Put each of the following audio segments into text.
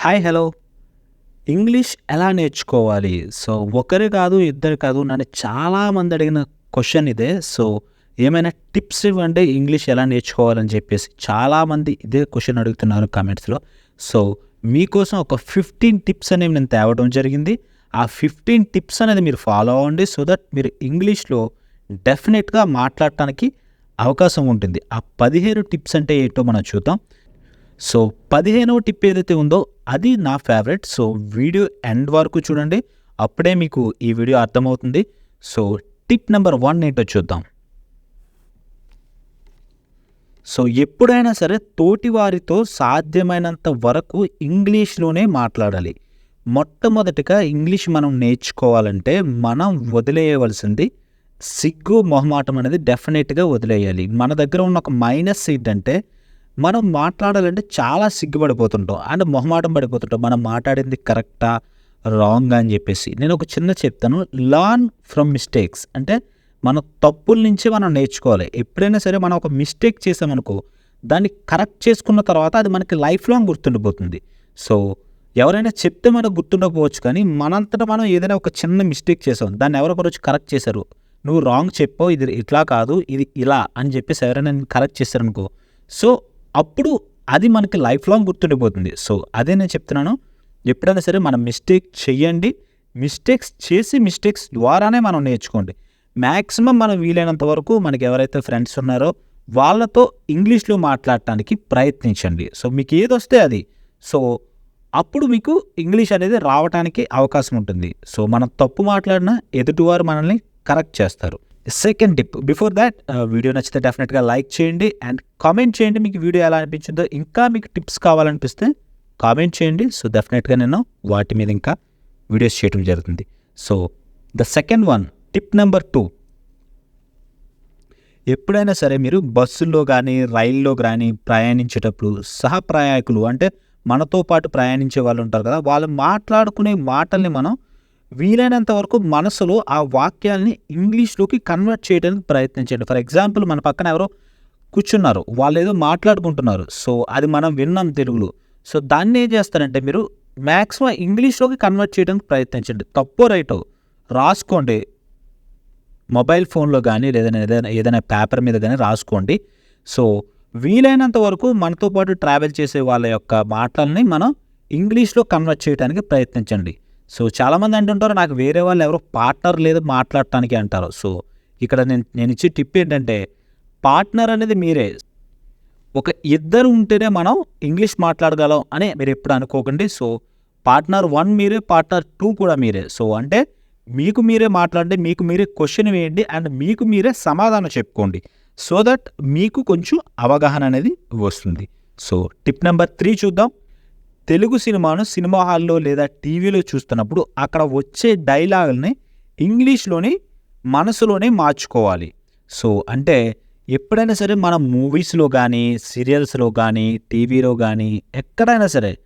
Hi hello English ఎలా నేర్చుకోవాలి? So ఒకరు కాదు ఇద్దరు కాదు నన్ను చాలామంది అడిగిన క్వశ్చన్ ఇదే. సో ఏమైనా టిప్స్ ఇవ్వండి ఇంగ్లీష్ ఎలా నేర్చుకోవాలని చెప్పేసి చాలామంది ఇదే క్వశ్చన్ అడుగుతున్నారు కామెంట్స్లో సో మీకోసం ఒక ఫిఫ్టీన్ టిప్స్ అనేవి నేను తేవడం జరిగింది. ఆ ఫిఫ్టీన్ టిప్స్ అనేది మీరు ఫాలో అవ్వండి సో దట్ మీరు ఇంగ్లీష్లో డెఫినెట్గా మాట్లాడటానికి అవకాశం ఉంటుంది. ఆ పదిహేను టిప్స్ అంటే ఏంటో మనం చూద్దాం. సో పదిహేనవ టిప్ ఏదైతే ఉందో అది నా ఫేవరెట్ సో వీడియో ఎండ్ వరకు చూడండి. అప్పుడే మీకు ఈ వీడియో అర్థమవుతుంది. సో టిప్ నెంబర్ వన్ ఏంటో చూద్దాం. సో ఎప్పుడైనా సరే తోటి వారితో సాధ్యమైనంత వరకు ఇంగ్లీష్లోనే మాట్లాడాలి. మొట్టమొదటిగా ఇంగ్లీష్ మనం నేర్చుకోవాలంటే మనం వదిలేయవలసింది సిగ్గు మొహమాటం అనేది డెఫినెట్గా వదిలేయాలి. మన దగ్గర ఉన్న ఒక మైనస్ ఏంటంటే మనం మాట్లాడాలంటే చాలా సిగ్గుపడిపోతుంటాం అండ్ మొహమాటం పడిపోతుంటాం. మనం మాట్లాడింది కరెక్టా? రాంగ్ అని చెప్పేసి. నేను ఒక చిన్న చెప్తాను. లర్న్ ఫ్రమ్ మిస్టేక్స్ అంటే మన తప్పుల నుంచి మనం నేర్చుకోవాలి. ఎప్పుడైనా సరే మనం ఒక మిస్టేక్ చేసామనుకో దాన్ని కరెక్ట్ చేసుకున్న తర్వాత అది మనకి లైఫ్ లాంగ్ గుర్తుండిపోతుంది. సో ఎవరైనా చెప్తే మనకు గుర్తుండకపోవచ్చు కానీ మనంతటా మనం ఏదైనా ఒక చిన్న మిస్టేక్ చేసాం. దాన్ని ఎవరొకరు వచ్చి కరెక్ట్ చేశారు. నువ్వు రాంగ్ చెప్పావు. ఇది ఇట్లా కాదు. ఇది ఇలా అని చెప్పేసి ఎవరైనా కరెక్ట్ చేశారనుకో. సో అప్పుడు అది మనకి లైఫ్ లాంగ్ గుర్తుండిపోతుంది. సో అదే నేను చెప్తున్నాను. ఎప్పుడైనా సరే మనం మిస్టేక్ చేయండి మిస్టేక్స్ చేసి మిస్టేక్స్ ద్వారానే మనం నేర్చుకోండి. మ్యాక్సిమం మనం వీలైనంత వరకు మనకి ఎవరైతే ఫ్రెండ్స్ ఉన్నారో వాళ్ళతో ఇంగ్లీష్లో మాట్లాడటానికి ప్రయత్నించండి. సో మీకు ఏది వస్తే అది. సో అప్పుడు మీకు ఇంగ్లీష్ అనేది రావడానికి అవకాశం ఉంటుంది. సో మనం తప్పు మాట్లాడినా ఎదుటివారు మనల్ని కరెక్ట్ చేస్తారు. Second tip before that video నచ్చితే డెఫినెట్గా లైక్ చేయండి అండ్ కామెంట్ చేయండి మీకు వీడియో ఎలా అనిపించిందో. ఇంకా మీకు టిప్స్ కావాలనిపిస్తే కామెంట్ చేయండి. సో డెఫినెట్గా నేను వాటి మీద ఇంకా వీడియోస్ చేయడం జరుగుతుంది. So the second one tip number two ఎప్పుడైనా సరే మీరు బస్సుల్లో కానీ రైల్లో కానీ ప్రయాణించేటప్పుడు సహప్రయాణికులు అంటే మనతో పాటు ప్రయాణించే వాళ్ళు ఉంటారు కదా వాళ్ళు మాట్లాడుకునే మాటల్ని మనం వీలైనంత వరకు మనసులో ఆ వాక్యాల్ని ఇంగ్లీష్లోకి కన్వర్ట్ చేయడానికి ప్రయత్నించండి. ఫర్ ఎగ్జాంపుల్ మన పక్కన ఎవరో కూర్చున్నారు. వాళ్ళు ఏదో మాట్లాడుకుంటున్నారు. సో అది మనం విన్నాం తెలుగులో. సో దాన్ని ఏం చేస్తారంటే మీరు మ్యాక్సిమం ఇంగ్లీష్లోకి కన్వర్ట్ చేయడానికి ప్రయత్నించండి. తప్పో రైటో రాసుకోండి. మొబైల్ ఫోన్లో కానీ లేదా ఏదైనా ఏదైనా పేపర్ మీద కానీ రాసుకోండి. సో వీలైనంత వరకు మనతో పాటు ట్రావెల్ చేసే వాళ్ళ యొక్క మాటల్ని మనం ఇంగ్లీష్లో కన్వర్ట్ చేయడానికి ప్రయత్నించండి. సో చాలామంది అంటుంటారు నాకు వేరే వాళ్ళు ఎవరో పార్ట్నర్ లేదు మాట్లాడటానికి అంటారు. సో ఇక్కడ నేను నేను ఇచ్చే టిప్ ఏంటంటే పార్ట్నర్ అనేది మీరే. ఒక ఇద్దరు ఉంటేనే మనం ఇంగ్లీష్ మాట్లాడగలం అని మీరు ఎప్పుడు అనుకోకండి. సో పార్ట్నర్ వన్ మీరే పార్ట్నర్ టూ కూడా మీరే. సో అంటే మీకు మీరే మాట్లాడండి మీకు మీరే క్వశ్చన్ వేయండి అండ్ మీకు మీరే సమాధానం చెప్పుకోండి. సో దట్ మీకు కొంచెం అవగాహన అనేది వస్తుంది. సో టిప్ నెంబర్ త్రీ చూద్దాం. తెలుగు సినిమాను సినిమా హాల్లో లేదా టీవీలో చూస్తున్నప్పుడు అక్కడ వచ్చే డైలాగుల్ని ఇంగ్లీష్లోని మనసులోనే మార్చుకోవాలి. సో అంటే ఎప్పుడైనా సరే మన మూవీస్లో కానీ సీరియల్స్లో కానీ టీవీలో కానీ ఎక్కడైనా సరే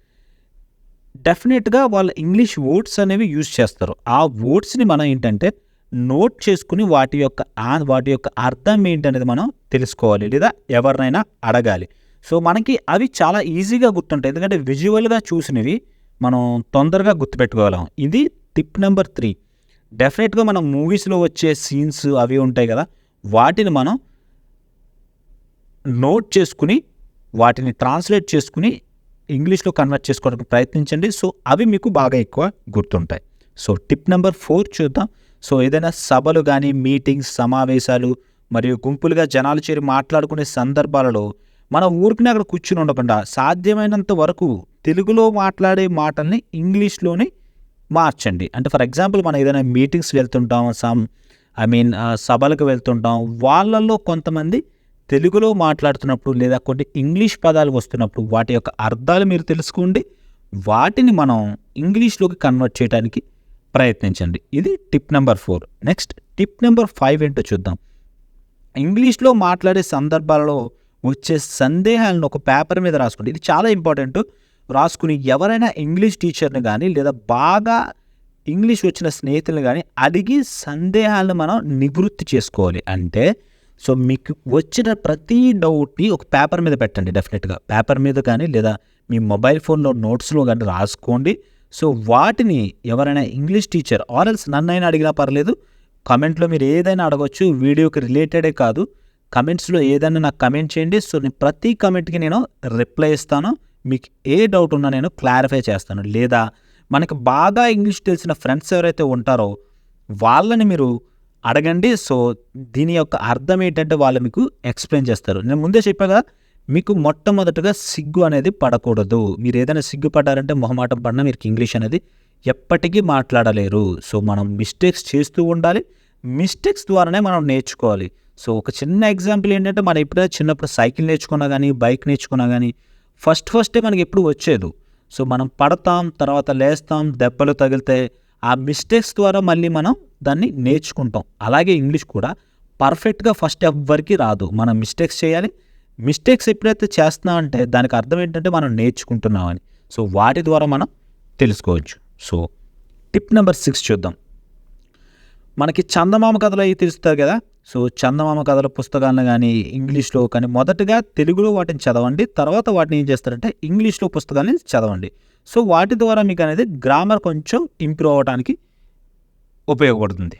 డెఫినెట్గా వాళ్ళ ఇంగ్లీష్ వర్డ్స్ అనేవి యూజ్ చేస్తారు. ఆ వర్డ్స్ని మనం ఏంటంటే నోట్ చేసుకుని వాటి యొక్క వాటి యొక్క అర్థం ఏంటనేది మనం తెలుసుకోవాలి లేదా ఎవరినైనా అడగాలి. సో మనకి అవి చాలా ఈజీగా గుర్తుంటాయి. ఎందుకంటే విజువల్గా చూసినవి మనం తొందరగా గుర్తుపెట్టుకోగలం. ఇది టిప్ నెంబర్ త్రీ. డెఫినెట్గా మనం మూవీస్లో వచ్చే సీన్స్ అవి ఉంటాయి కదా వాటిని మనం నోట్ చేసుకుని వాటిని ట్రాన్స్లేట్ చేసుకుని ఇంగ్లీష్లో కన్వర్ట్ చేసుకోవడానికి ప్రయత్నించండి. సో అవి మీకు బాగా ఎక్కువ గుర్తుంటాయి. సో టిప్ నెంబర్ ఫోర్ చూద్దాం. సో ఏదైనా సభలు కానీ మీటింగ్స్ సమావేశాలు మరియు గుంపులుగా జనాలు చేరి మాట్లాడుకునే సందర్భాలలో మన ఊరికి అక్కడ కూర్చుని ఉండకుండా సాధ్యమైనంత వరకు తెలుగులో మాట్లాడే మాటల్ని ఇంగ్లీష్లోనే మార్చండి. అంటే ఫర్ ఎగ్జాంపుల్ మనం ఏదైనా మీటింగ్స్ వెళ్తుంటాం సమ్ ఐ మీన్ సభలకు వెళ్తుంటాం. వాళ్ళల్లో కొంతమంది తెలుగులో మాట్లాడుతున్నప్పుడు లేదా కొన్ని ఇంగ్లీష్ పదాలు వస్తున్నప్పుడు వాటి యొక్క అర్థాలు మీరు తెలుసుకోండి. వాటిని మనం ఇంగ్లీష్లోకి కన్వర్ట్ చేయడానికి ప్రయత్నించండి. ఇది tip number four. Next tip number five ఏంటో చూద్దాం. ఇంగ్లీష్లో మాట్లాడే సందర్భాలలో వచ్చే సందేహాలను ఒక పేపర్ మీద రాసుకోండి. ఇది చాలా ఇంపార్టెంట్. రాసుకుని ఎవరైనా ఇంగ్లీష్ టీచర్ని కానీ లేదా బాగా ఇంగ్లీష్ వచ్చిన స్నేహితులను కానీ అడిగి సందేహాలను మనం నివృత్తి చేసుకోవాలి. అంటే సో మీకు వచ్చిన ప్రతి డౌట్ని ఒక పేపర్ మీద పెట్టండి డెఫినెట్గా. పేపర్ మీద కానీ లేదా మీ మొబైల్ ఫోన్లో నోట్స్లో కానీ రాసుకోండి. సో వాటిని ఎవరైనా ఇంగ్లీష్ టీచర్ ఆర్ఎల్స్ నన్నైనా అడిగినా పర్లేదు. కమెంట్లో మీరు ఏదైనా అడగవచ్చు వీడియోకి రిలేటెడే కాదు. కమెంట్స్లో ఏదైనా నాకు కమెంట్ చేయండి. సో నేను ప్రతి కమెంట్కి నేను రిప్లై ఇస్తాను. మీకు ఏ డౌట్ ఉన్నా నేను క్లారిఫై చేస్తాను. లేదా మనకి బాగా ఇంగ్లీష్ తెలిసిన ఫ్రెండ్స్ ఎవరైతే ఉంటారో వాళ్ళని మీరు అడగండి. సో దీని యొక్క అర్థం ఏంటంటే వాళ్ళు మీకు ఎక్స్ప్లెయిన్ చేస్తారు. నేను ముందే చెప్పా మీకు మొట్టమొదటగా సిగ్గు అనేది పడకూడదు. మీరు ఏదైనా సిగ్గుపడ్డారంటే మొహమాటం పడినా మీరు ఇంగ్లీష్ అనేది ఎప్పటికీ మాట్లాడలేరు. సో మనం మిస్టేక్స్ చేస్తూ ఉండాలి. మిస్టేక్స్ ద్వారానే మనం నేర్చుకోవాలి. సో ఒక చిన్న ఎగ్జాంపుల్ ఏంటంటే మనం ఎప్పుడైనా చిన్నప్పుడు సైకిల్ నేర్చుకున్నా కానీ బైక్ నేర్చుకున్నా కానీ ఫస్ట్ ఫస్టే మనకి ఎప్పుడు వచ్చేది. సో మనం పడతాం తర్వాత లేస్తాం దెబ్బలు తగిలితే ఆ మిస్టేక్స్ ద్వారా మళ్ళీ మనం దాన్ని నేర్చుకుంటాం. అలాగే ఇంగ్లీష్ కూడా పర్ఫెక్ట్గా ఫస్ట్ ఎవ్వరికి రాదు. మనం మిస్టేక్స్ చేయాలి. మిస్టేక్స్ ఎప్పుడైతే చేస్తున్నామంటే దానికి అర్థం ఏంటంటే మనం నేర్చుకుంటున్నామని. సో వాటి ద్వారా మనం తెలుసుకోవచ్చు. సో టిప్ నెంబర్ సిక్స్ చూద్దాం. మనకి చందమామ కథలు అవి తెలుస్తారు కదా? సో చందమామ కథల పుస్తకాలను కానీ ఇంగ్లీష్లో కానీ మొదటగా తెలుగులో వాటిని చదవండి తర్వాత వాటిని ఏం చేస్తారంటే ఇంగ్లీష్లో పుస్తకాలని చదవండి. సో వాటి ద్వారా మీకు అనేది గ్రామర్ కొంచెం ఇంప్రూవ్ అవ్వడానికి ఉపయోగపడుతుంది.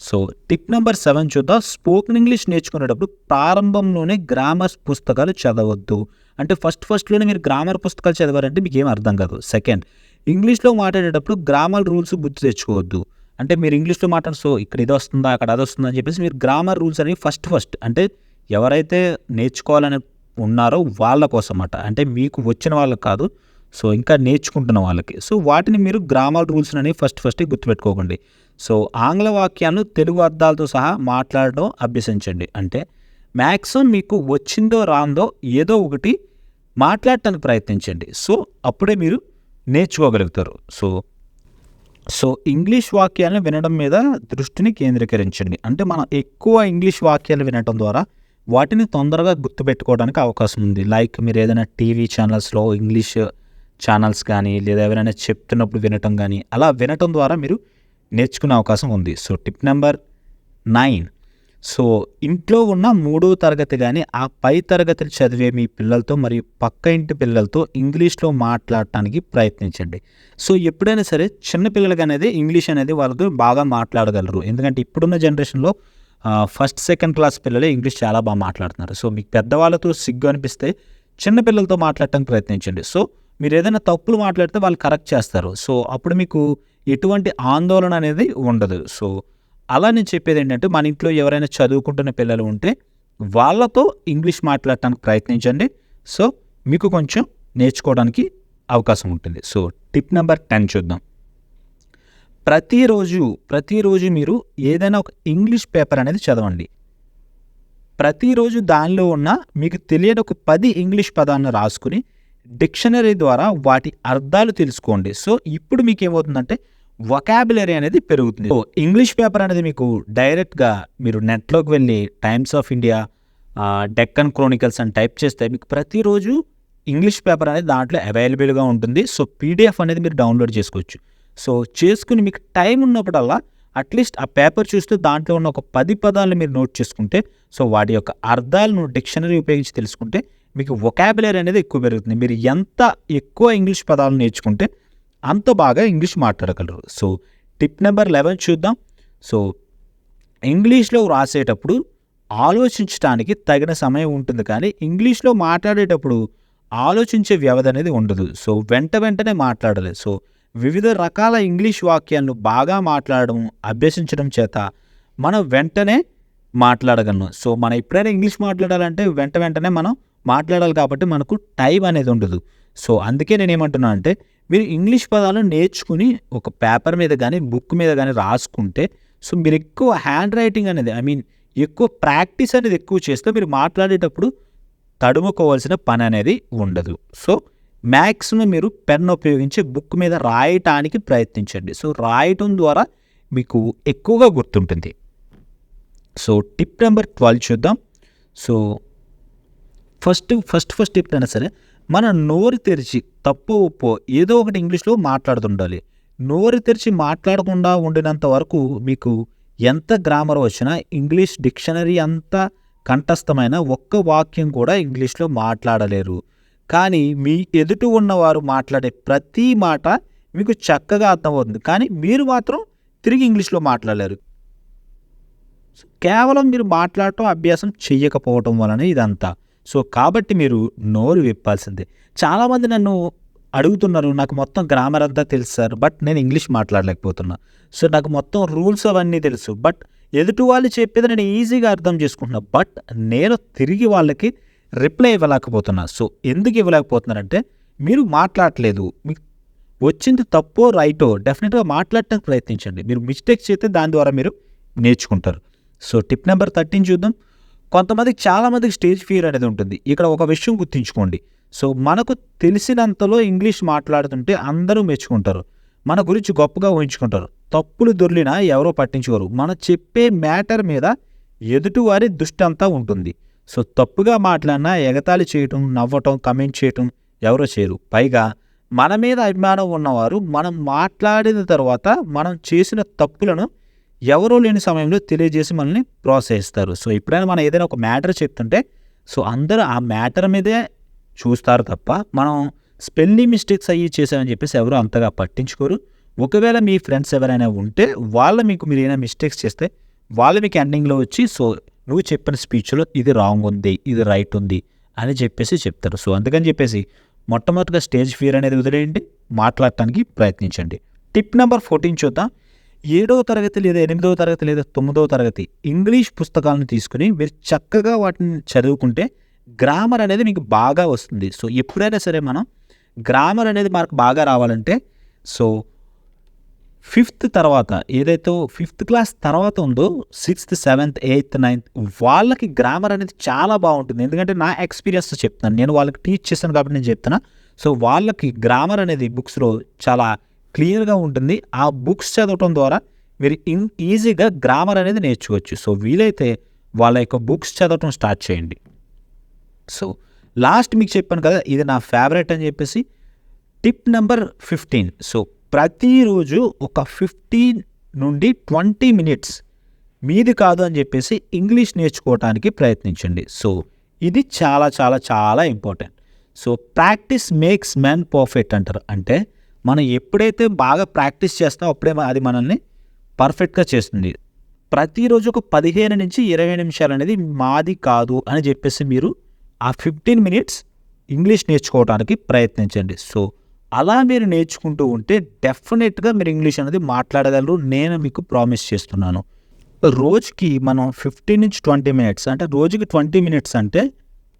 సో టిప్ నెంబర్ సెవెన్ చూద్దాం. స్పోకెన్ ఇంగ్లీష్ నేర్చుకునేటప్పుడు ప్రారంభంలోనే గ్రామర్ పుస్తకాలు చదవద్దు. అంటే ఫస్ట్ ఫస్ట్లోనే మీరు గ్రామర్ పుస్తకాలు చదివారంటే మీకు ఏం అర్థం కాదు. సెకండ్ ఇంగ్లీష్లో మాట్లాడేటప్పుడు గ్రామర్ రూల్స్ గుర్తు తెచ్చుకోవద్దు. అంటే మీరు ఇంగ్లీష్లో మాట్లాడు సో ఇక్కడ ఇది వస్తుందా అక్కడ అది వస్తుందా అని చెప్పేసి మీరు గ్రామర్ రూల్స్ అనేవి ఫస్ట్ ఫస్ట్ అంటే ఎవరైతే నేర్చుకోవాలని ఉన్నారో వాళ్ళ కోసం అన్నమాట అంటే మీకు వచ్చిన వాళ్ళకి కాదు సో ఇంకా నేర్చుకుంటున్న వాళ్ళకి. సో వాటిని మీరు గ్రామర్ రూల్స్ అనేవి ఫస్ట్ ఫస్ట్ గుర్తుపెట్టుకోకండి. సో ఆంగ్ల వాక్యాలను తెలుగు అర్థాలతో సహా మాట్లాడడం అభ్యసించండి. అంటే మ్యాక్సిమం మీకు వచ్చిందో రాందో ఏదో ఒకటి మాట్లాడటానికి ప్రయత్నించండి. సో అప్పుడే మీరు నేర్చుకోగలుగుతారు. సో సో ఇంగ్లీష్ వాక్యాలను వినడం మీద దృష్టిని కేంద్రీకరించండి. అంటే మనం ఎక్కువ ఇంగ్లీష్ వాక్యాలు వినటం ద్వారా వాటిని తొందరగా గుర్తుపెట్టుకోవడానికి అవకాశం ఉంది. లైక్ మీరు ఏదైనా టీవీ ఛానల్స్లో ఇంగ్లీష్ ఛానల్స్ కానీ లేదా ఎవరైనా చెప్తున్నప్పుడు వినటం కానీ అలా వినటం ద్వారా మీరు నేర్చుకునే అవకాశం ఉంది. So tip number nine so ఇంట్లో ఉన్న మూడో తరగతి కానీ ఆ పై తరగతులు చదివే మీ పిల్లలతో మరియు పక్క ఇంటి పిల్లలతో ఇంగ్లీష్లో మాట్లాడటానికి ప్రయత్నించండి. సో ఎప్పుడైనా సరే చిన్న పిల్లలకి అనేది ఇంగ్లీష్ అనేది వాళ్ళతో బాగా మాట్లాడగలరు. ఎందుకంటే ఇప్పుడున్న జనరేషన్లో ఫస్ట్ సెకండ్ క్లాస్ పిల్లలే ఇంగ్లీష్ చాలా బాగా మాట్లాడుతున్నారు. సో మీకు పెద్దవాళ్ళతో సిగ్గు అనిపిస్తే చిన్న పిల్లలతో మాట్లాడటానికి ప్రయత్నించండి. సో మీరు ఏదైనా తప్పులు మాట్లాడితే వాళ్ళు కరెక్ట్ చేస్తారు. సో అప్పుడు మీకు ఎటువంటి ఆందోళన అనేది ఉండదు. సో అలా నేను చెప్పేది ఏంటంటే మన ఇంట్లో ఎవరైనా చదువుకుంటున్న పిల్లలు ఉంటే వాళ్ళతో ఇంగ్లీష్ మాట్లాడటానికి ప్రయత్నించండి. సో మీకు కొంచెం నేర్చుకోవడానికి అవకాశం ఉంటుంది. సో టిప్ నెంబర్ టెన్ చూద్దాం. ప్రతిరోజు ప్రతిరోజు మీరు ఏదైనా ఒక ఇంగ్లీష్ పేపర్ అనేది చదవండి. ప్రతిరోజు దానిలో ఉన్న మీకు తెలియని ఒక పది ఇంగ్లీష్ పదాలను రాసుకుని డిక్షనరీ ద్వారా వాటి అర్థాలు తెలుసుకోండి. సో ఇప్పుడు మీకు ఏమవుతుందంటే వొకాబులరీ అనేది పెరుగుతుంది. సో ఇంగ్లీష్ పేపర్ అనేది మీకు డైరెక్ట్గా మీరు నెట్లోకి వెళ్ళి Times of India Deccan Chronicles అని టైప్ చేస్తే మీకు ప్రతిరోజు ఇంగ్లీష్ పేపర్ అనేది దాంట్లో అవైలబుల్గా ఉంటుంది. సో పీడిఎఫ్ అనేది మీరు డౌన్లోడ్ చేసుకోవచ్చు. సో చేసుకుని మీకు టైం ఉన్నప్పుడల్లా అట్లీస్ట్ ఆ పేపర్ చూస్తూ దాంట్లో ఉన్న ఒక పది పదాలను మీరు నోట్ చేసుకుంటే సో వాటి యొక్క అర్థాలను డిక్షనరీ ఉపయోగించి తెలుసుకుంటే మీకు వొకాబులరీ అనేది ఎక్కువ పెరుగుతుంది. మీరు ఎంత ఎక్కువ ఇంగ్లీష్ పదాలు నేర్చుకుంటే అంత బాగా ఇంగ్లీష్ మాట్లాడగలరు. సో టిప్ నెంబర్ లెవెన్ చూద్దాం. సో ఇంగ్లీష్లో వ్రాసేటప్పుడు ఆలోచించడానికి తగిన సమయం ఉంటుంది కానీ ఇంగ్లీష్లో మాట్లాడేటప్పుడు ఆలోచించే వ్యవధి అనేది ఉండదు. సో వెంట వెంటనే మాట్లాడాలి. సో వివిధ రకాల ఇంగ్లీష్ వాక్యాలను బాగా మాట్లాడడం అభ్యసించడం చేత మనం వెంటనే మాట్లాడగలను. సో మనం ఎప్పుడైనా ఇంగ్లీష్ మాట్లాడాలంటే వెంట వెంటనే మనం మాట్లాడాలి కాబట్టి మనకు టైం అనేది ఉండదు. సో అందుకే నేను ఏమంటున్నాను అంటే మీరు ఇంగ్లీష్ పదాలు నేర్చుకుని ఒక పేపర్ మీద కానీ బుక్ మీద కానీ రాసుకుంటే సో మీరు ఎక్కువ హ్యాండ్ రైటింగ్ అనేది ఐ మీన్ ఎక్కువ ప్రాక్టీస్ అనేది ఎక్కువ చేస్తే మీరు మాట్లాడేటప్పుడు తడుముకోవాల్సిన పని అనేది ఉండదు. సో మ్యాక్సిమం మీరు పెన్ ఉపయోగించి బుక్ మీద రాయటానికి ప్రయత్నించండి. సో రాయటం ద్వారా మీకు ఎక్కువగా గుర్తుంటుంది. సో టిప్ నెంబర్ ట్వెల్వ్ చూద్దాం. So first first first tip అయినా సరే మన నోరు తెరిచి తప్పు ఒప్పో ఏదో ఒకటి ఇంగ్లీష్లో మాట్లాడుతుండాలి. నోరు తెరిచి మాట్లాడకుండా ఉండినంత వరకు మీకు ఎంత గ్రామర్ వచ్చినా ఇంగ్లీష్ డిక్షనరీ అంతా కంఠస్థమైన ఒక్క వాక్యం కూడా ఇంగ్లీష్లో మాట్లాడలేరు. కానీ మీ ఎదుటి ఉన్నవారు మాట్లాడే ప్రతి మాట మీకు చక్కగా అర్థమవుతుంది. కానీ మీరు మాత్రం తిరిగి ఇంగ్లీష్లో మాట్లాడలేరు. కేవలం మీరు మాట్లాడటం అభ్యాసం చెయ్యకపోవటం వలన ఇదంతా. సో కాబట్టి మీరు నోరు విప్పాల్సిందే. చాలామంది నన్ను అడుగుతున్నారు నాకు మొత్తం గ్రామర్ అంతా తెలుసు సార్ బట్ నేను ఇంగ్లీష్ మాట్లాడలేకపోతున్నా. సో నాకు మొత్తం రూల్స్ అవన్నీ తెలుసు బట్ ఎదుటి వాళ్ళు చెప్పేది నేను ఈజీగా అర్థం చేసుకుంటున్నా బట్ నేను తిరిగి వాళ్ళకి రిప్లై ఇవ్వలేకపోతున్నా. సో ఎందుకు ఇవ్వలేకపోతున్నారంటే మీరు మాట్లాడలేదు మీకు వచ్చింది తప్పో రైటో డెఫినెట్గా మాట్లాడటానికి ప్రయత్నించండి. మీరు మిస్టేక్స్ చేస్తే దాని ద్వారా మీరు నేర్చుకుంటారు. సో టిప్ నెంబర్ థర్టీన్ చూద్దాం. కొంతమందికి చాలామందికి స్టేజ్ ఫియర్ అనేది ఉంటుంది. ఇక్కడ ఒక విషయం గుర్తుంచుకోండి. సో మనకు తెలిసినంతలో ఇంగ్లీష్ మాట్లాడుతుంటే అందరూ మెచ్చుకుంటారు. మన గురించి గొప్పగా ఊహించుకుంటారు. తప్పులు దొర్లినా ఎవరో పట్టించుకోరు. మనం చెప్పే మ్యాటర్ మీద ఎదుటివారి దుష్టంతా అంతా ఉంటుంది. సో తప్పుగా మాట్లాడినా ఎగతాళి చేయటం నవ్వటం కమెంట్ చేయటం ఎవరో చేయరు. పైగా మన మీద అభిమానం ఉన్నవారు మనం మాట్లాడిన తర్వాత మనం చేసిన తప్పులను ఎవరో లేని సమయంలో తెలియజేసి మనల్ని ప్రోత్సహిస్తారు సో ఎప్పుడైనా మనం ఏదైనా ఒక మ్యాటర్ చెప్తుంటే సో అందరూ ఆ మ్యాటర్ మీదే చూస్తారు తప్ప మనం స్పెల్లింగ్ మిస్టేక్స్ అయ్యి చేశామని చెప్పేసి ఎవరు అంతగా పట్టించుకోరు. ఒకవేళ మీ ఫ్రెండ్స్ ఎవరైనా ఉంటే వాళ్ళ మీకు మీరు ఏమైనా మిస్టేక్స్ చేస్తే వాళ్ళు మీకు ఎండింగ్లో వచ్చి సో నువ్వు చెప్పిన స్పీచ్లో ఇది రాంగ్ ఉంది ఇది రైట్ ఉంది అని చెప్పేసి చెప్తారు. సో అందుకని చెప్పేసి మొట్టమొదటిగా స్టేజ్ ఫియర్ అనేది వదిలేయండి మాట్లాడటానికి ప్రయత్నించండి. టిప్ నెంబర్ ఫోర్టీన్ చూద్దాం. ఏడవ తరగతి లేదా ఎనిమిదవ తరగతి లేదా తొమ్మిదవ తరగతి ఇంగ్లీష్ పుస్తకాలను తీసుకుని మీరు చక్కగా వాటిని చదువుకుంటే గ్రామర్ అనేది మీకు బాగా వస్తుంది. సో ఎప్పుడైనా సరే మనం గ్రామర్ అనేది మనకు బాగా రావాలంటే సో ఫిఫ్త్ తర్వాత ఏదైతే ఫిఫ్త్ క్లాస్ తర్వాత ఉందో సిక్స్త్ సెవెంత్ ఎయిత్ నైన్త్ వాళ్ళకి గ్రామర్ అనేది చాలా బాగుంటుంది. ఎందుకంటే నా ఎక్స్పీరియన్స్ చెప్తాను. నేను వాళ్ళకి టీచ్ చేశాను కాబట్టి నేను చెప్తున్నా. సో వాళ్ళకి గ్రామర్ అనేది బుక్స్లో చాలా క్లియర్గా ఉంటుంది. ఆ బుక్స్ చదవటం ద్వారా మీరు ఇన్ ఈజీగా గ్రామర్ అనేది నేర్చుకోవచ్చు. సో వీలైతే వాళ్ళ యొక్క బుక్స్ చదవటం స్టార్ట్ చేయండి. సో లాస్ట్ మీకు చెప్పాను కదా ఇది నా ఫేవరెట్ అని చెప్పేసి టిప్ నెంబర్ ఫిఫ్టీన్. సో ప్రతిరోజు ఒక ఫిఫ్టీన్ నుండి ట్వంటీ మినిట్స్ మీది కాదు అని చెప్పేసి ఇంగ్లీష్ నేర్చుకోవడానికి ప్రయత్నించండి. సో ఇది చాలా చాలా చాలా important. So practice makes man perfect అంటారు. అంటే మనం ఎప్పుడైతే బాగా ప్రాక్టీస్ చేస్తామో అప్పుడే అది మనల్ని పర్ఫెక్ట్గా చేస్తుంది. ప్రతిరోజు ఒక పదిహేను నుంచి ఇరవై నిమిషాలు అనేది మాది కాదు అని చెప్పేసి మీరు ఆ ఫిఫ్టీన్ మినిట్స్ ఇంగ్లీష్ నేర్చుకోవడానికి ప్రయత్నించండి. సో అలా మీరు నేర్చుకుంటూ ఉంటే డెఫినెట్గా మీరు ఇంగ్లీష్ అనేది మాట్లాడగలరు. నేను మీకు ప్రామిస్ చేస్తున్నాను. రోజుకి మనం ఫిఫ్టీన్ నుంచి ట్వంటీ మినిట్స్ అంటే రోజుకి ట్వంటీ మినిట్స్ అంటే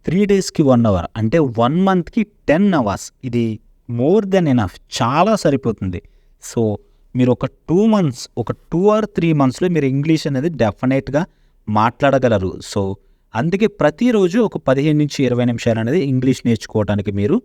త్రీ డేస్కి వన్ అవర్ అంటే వన్ మంత్కి టెన్ అవర్స్. ఇది మోర్ దెన్ ఎనఫ్ చాలా సరిపోతుంది. సో మీరు ఒక టూ మంత్స్ ఒక టూ ఆర్ త్రీ మంత్స్లో మీరు ఇంగ్లీష్ అనేది డెఫినెట్గా మాట్లాడగలరు. సో అందుకే ప్రతిరోజు ఒక పదిహేను నుంచి ఇరవై నిమిషాలు అనేది ఇంగ్లీష్ నేర్చుకోవడానికి మీరు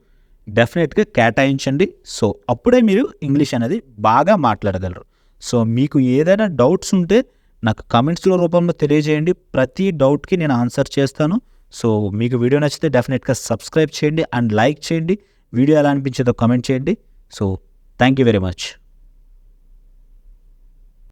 డెఫినెట్గా కేటాయించండి. సో అప్పుడే మీరు ఇంగ్లీష్ అనేది బాగా మాట్లాడగలరు. సో మీకు ఏదైనా డౌట్స్ ఉంటే నాకు కమెంట్స్లో రూపంలో తెలియజేయండి. ప్రతి డౌట్కి నేను ఆన్సర్ చేస్తాను. సో మీకు వీడియో నచ్చితే డెఫినెట్గా సబ్స్క్రైబ్ చేయండి అండ్ లైక్ చేయండి. వీడియో ఎలా అనిపించేదో కమెంట్ చేయండి. So thank you very much